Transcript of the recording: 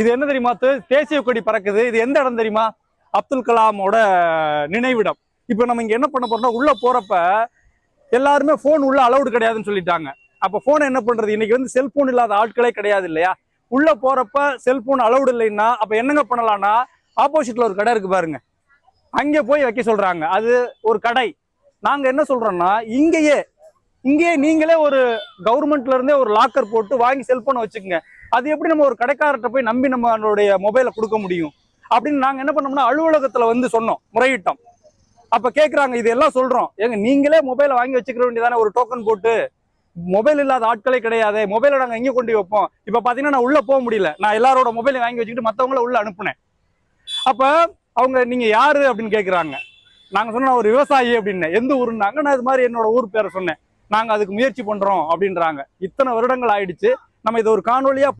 இது என்ன தெரியுமா? தேசிய கொடி பறக்குது. இது எந்த இடம் தெரியுமா? அப்துல் கலாமோட நினைவிடம். இப்போ நம்ம இங்க என்ன பண்ண போறோம்னா உள்ள போறப்ப எல்லாருமே ஃபோன் உள்ள அலௌடு கிடையாதுன்னு சொல்லிட்டாங்க. அப்ப போன் என்ன பண்றது? இன்னைக்கு வந்து செல்போன் இல்லாத ஆட்களே கிடையாது இல்லையா? உள்ள போறப்ப செல்போன் அலௌடு இல்லைன்னா அப்ப என்னங்க பண்ணலாம்னா ஆப்போசிட்ல ஒரு கடை இருக்கு பாருங்க. அங்கே போய் வைக்க சொல்றாங்க. அது ஒரு கடை. நாங்க என்ன சொல்றோம்னா இங்கேயே இங்கேயே நீங்களே ஒரு கவர்மெண்ட்ல இருந்தே ஒரு லாக்கர் போட்டு வாங்கி செல்போனை வச்சுக்கோங்க. அது எப்படி நம்ம ஒரு கடைக்காரர்கிட்ட போய் நம்பி நம்மளுடைய மொபைலை கொடுக்க முடியும்? அப்படின்னு நாங்க என்ன பண்ணோம்னா அலுவலகத்துல வந்து சொன்னோம் முறையிட்டோம். அப்ப கேக்குறாங்க இதெல்லாம் சொல்கிறோம் சொல்றோம். ஏங்க நீங்களே மொபைலை வாங்கி வச்சுக்கிற வேண்டியதானே? ஒரு டோக்கன் போட்டு. மொபைல் இல்லாத ஆட்களே கிடையாது. மொபைலை நாங்க எங்கே கொண்டு வைப்போம்? இப்ப பாத்தீங்கன்னா நான் உள்ள போக முடியல. நான் எல்லாரோட மொபைலை வாங்கி வச்சுக்கிட்டு மத்தவங்கள உள்ள அனுப்புனேன். அப்ப அவங்க நீங்க யாரு? அப்படின்னு கேட்குறாங்க நாங்க சொன்ன ஒரு விவசாயி அப்படின்னு. எந்த ஊருன்னாங்க? நான் இது மாதிரி என்னோட ஊர் பேரை சொன்னேன். நாங்க அதுக்கு முயற்சி பண்றோம் அப்படின்றாங்க. இத்தனை வருடங்கள் ஆயிடுச்சு. நம்ம இதை ஒரு காணொலியா